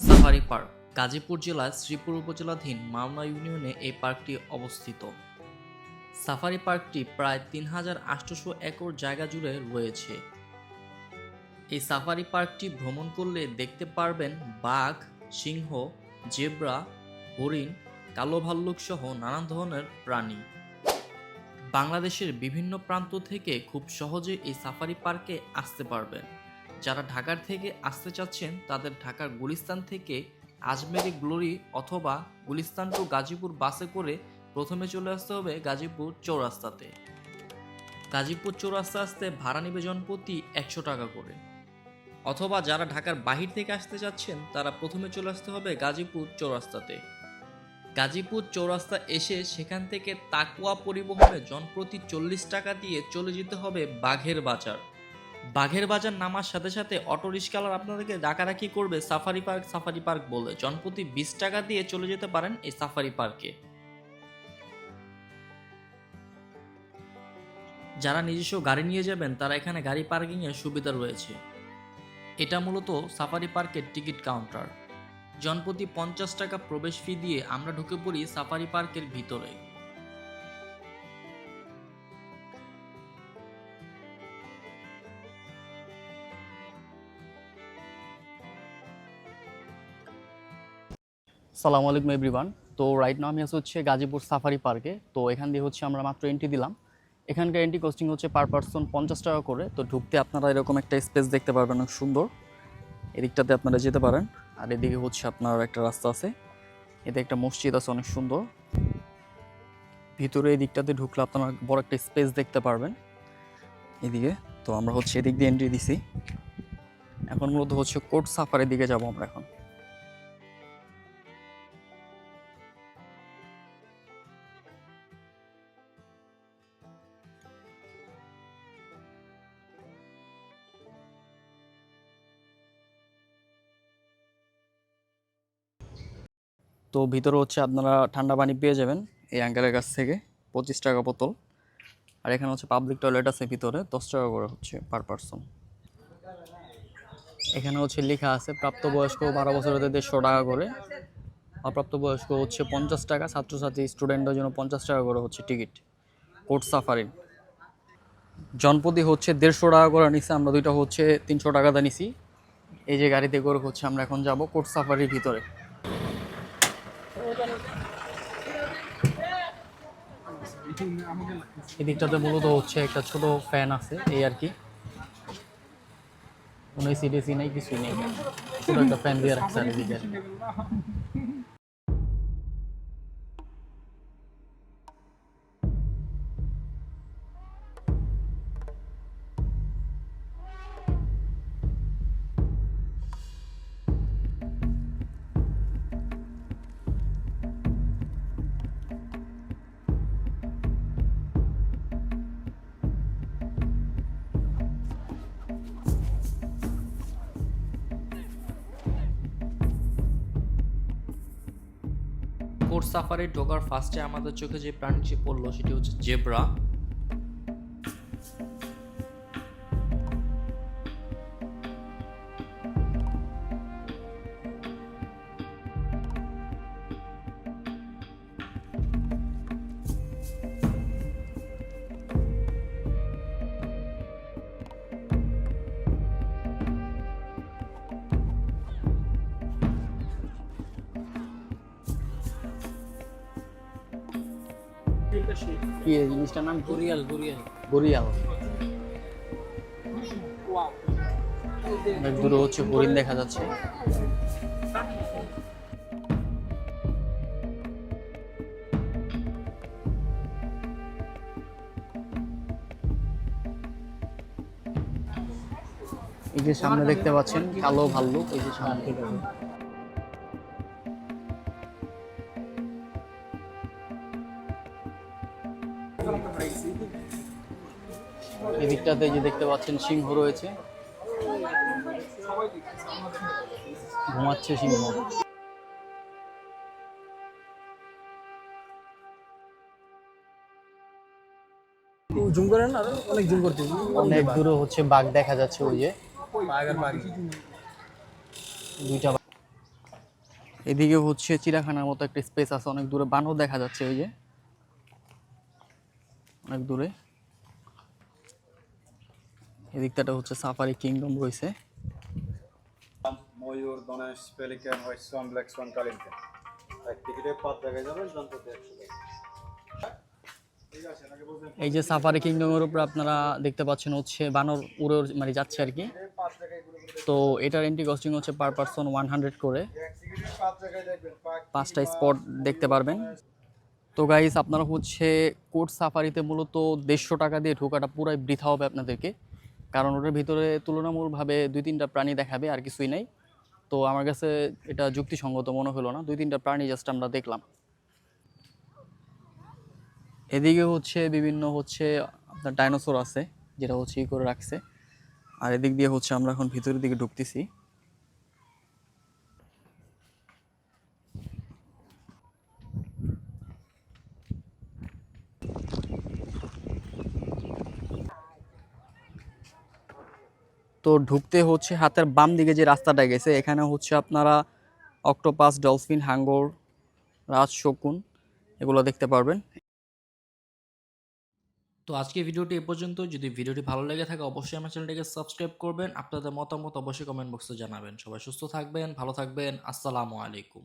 Safari park, Gazipur জেলার শ্রীপুর উপজেলাধীন মাওনা ইউনিয়নে এই পার্কটি অবস্থিত। সাফারি পার্কটি প্রায় তিন হাজার আটশোশো একর জায়গা জুড়ে রয়েছে। এই সাফারি পার্কটি ভ্রমণ করলে দেখতে পারবেন বাঘ, সিংহ, জেব্রা, হরিণ, কালো ভাল্লুক সহ নানান ধরনের প্রাণী। বাংলাদেশের বিভিন্ন প্রান্ত থেকে খুব সহজে এই সাফারি পার্কে আসতে পারবেন। যারা ঢাকার থেকে আসতে চাচ্ছেন তাদের ঢাকার গুলিস্তান থেকে আজমেরি গ্লোরি অথবা গুলিস্তান টু গাজীপুর বাসে করে প্রথমে চলে আসতে হবে গাজীপুর চৌরাস্তাতে। গাজীপুর চৌরাস্তা আসতে ভাড়া নিবে জনপ্রতি একশো টাকা করে। অথবা যারা ঢাকার বাহির থেকে আসতে চাচ্ছেন, তারা প্রথমে চলে আসতে হবে গাজীপুর চৌরাস্তাতে। গাজীপুর চৌরাস্তা এসে সেখান থেকে তাকুয়া পরিবহনে জনপ্রতি চল্লিশ টাকা দিয়ে চলে যেতে হবে বাঘের বাজার। বাঘের বাজার নামার সাথে সাথে অটো রিক্সাওয়ালা আপনাদেরকে ডাকাডাকি করবে সাফারি পার্ক সাফারি পার্ক বলে। জনপ্রতি বিশ টাকা দিয়ে চলে যেতে পারেন এই সাফারি পার্কে। যারা নিজস্ব গাড়ি নিয়ে যাবেন, তারা এখানে গাড়ি পার্কিং এর সুবিধা রয়েছে। এটা মূলত সাফারি পার্কের টিকিট কাউন্টার। জনপ্রতি পঞ্চাশ টাকা প্রবেশ ফি দিয়ে আমরা ঢুকে পড়ি সাফারি পার্কের ভিতরে। সালামু আলাইকুম এভরিওয়ান তো রাইট নাও আমি আছি হচ্ছে গাজীপুর সাফারি পার্কে তো এখান দিয়ে হচ্ছে আমরা মাত্র এন্ট্রি দিলাম। এখানকার এন্ট্রি কস্টিং হচ্ছে পার পার্সন পঞ্চাশ টাকা করে। তো ঢুকতে আপনারা এরকম একটা স্পেস দেখতে পারবেন, অনেক সুন্দর। এদিকটাতে আপনারা যেতে পারেন। আর এদিকে হচ্ছে আপনার একটা রাস্তা আছে। এতে একটা মসজিদ আছে, অনেক সুন্দর। ভিতরে এই দিকটাতে ঢুকলে আপনারা বড় একটা স্পেস দেখতে পারবেন। এদিকে তো আমরা হচ্ছে এদিক দিয়ে এন্ট্রি দিছি। এখন মূলত হচ্ছে কোর্ট সাফারের দিকে যাব আমরা এখন। তো ভিতরে হচ্ছে আপনারা ঠান্ডা পানি পেয়ে যাবেন এই আঙ্কেলের কাছ থেকে, পঁচিশ টাকা বোতল। আর এখানে হচ্ছে পাবলিক টয়লেট আছে ভিতরে, দশ টাকা করে হচ্ছে পার পারসন এখানে হচ্ছে লেখা আছে, প্রাপ্তবয়স্ক বারো বছর বছরের দেড়শো টাকা করে। অপ্রাপ্তবয়স্ক হচ্ছে পঞ্চাশ টাকা, ছাত্রছাত্রী স্টুডেন্টদের জন্য পঞ্চাশ টাকা করে হচ্ছে টিকিট কোর্ট সাফারি জনপতি হচ্ছে দেড়শো টাকা করে নিছি, আমরা দুইটা হচ্ছে তিনশো টাকাতে নিছি। এই যে গাড়িতে করে হচ্ছে আমরা এখন যাব কোর্ট সাফারির ভিতরে। এদিকটাতে মূলত হচ্ছে একটা ছোট ফ্যান আছে, এই আর কি। কোনো এসি টেসি নেই, কিছুই নেই। ছোট একটা ফ্যান দিয়ে রাখছে আর এদিকে। সাফারি ঢোকার ফার্স্টে আমাদের চোখে যে প্রাণী পড়ল সেটি হচ্ছে জেব্রা। কি এই জিনিসটার নাম গরিয়াল গরিয়াল গরিয়াল অনেক দূরে হচ্ছে হরিণ দেখা যাচ্ছে। এই যে সামনে দেখতে পাচ্ছেন কালো ভাল্লুক এই যে সামনে। এদিকটাতে যে দেখতে পাচ্ছেন সিংহ রয়েছে। ঘুমাচ্ছে সিংহ। জুম করেন আর অনেক জুম করতে। অনেক দূরে হচ্ছে বাঘ দেখা যাচ্ছে ওই যে। দুইটা এদিকে হচ্ছে চিড়াখানার মতো একটা স্পেস আছে অনেক দূরে বানর দেখা যাচ্ছে ওই যে। অনেক দূরে। এদিকটাটা হচ্ছে সাফারি কিংডম রয়েছে। ময়ূর Ganesh pelican white swan black swan কালিঙ্কন এক টিকিটে পাঁচ জায়গায় যাবেন জনপ্রতি একশো এই যে সাফারি কিংডমের উপর আপনারা দেখতে পাচ্ছেন হচ্ছে বানর উড়ে মানে যাচ্ছে আর কি। তো এটার এন্ট্রি কস্টিং হচ্ছে পার পারসন ওয়ান হান্ড্রেড করে। পাঁচটা স্পট দেখতে পারবেন। তো গাইস আপনারা হচ্ছে কোর্ট সাফারিতে মূলত দেড়শো টাকা দিয়ে ঢোকাটা পুরাই বৃথা হবে আপনাদেরকে। কারণ ওটার ভিতরে তুলনামূলকভাবে দুই তিনটা প্রাণী দেখাবে, আর কিছুই নেই। তো আমার কাছে এটা যুক্তিসঙ্গত মনে হলো না। দুই তিনটা প্রাণী জাস্ট আমরা দেখলাম। এদিকে হচ্ছে বিভিন্ন হচ্ছে আপনার ডাইনোসর আছে, যেটা হচ্ছে ই করে রাখছে। আর এদিক দিয়ে হচ্ছে আমরা এখন ভিতরের দিকে ঢুকতেছি। তো ঢুকতে হচ্ছে হাতের বাম দিকে যে রাস্তাটা গেছে, এখানে হচ্ছে আপনারা অক্টোপাস, ডলফিন, হাঙ্গর, রাজ শকুন এগুলো দেখতে পারবেন। তো আজকে ভিডিওটি এ পর্যন্ত। যদি ভিডিওটি ভালো লেগে থাকে, অবশ্যই আমার চ্যানেলটিকে সাবস্ক্রাইব করবেন। আপনাদের মতামত অবশ্যই কমেন্ট বক্সে জানাবেন। সবাই সুস্থ থাকবেন, ভালো থাকবেন। আসসালামু আলাইকুম।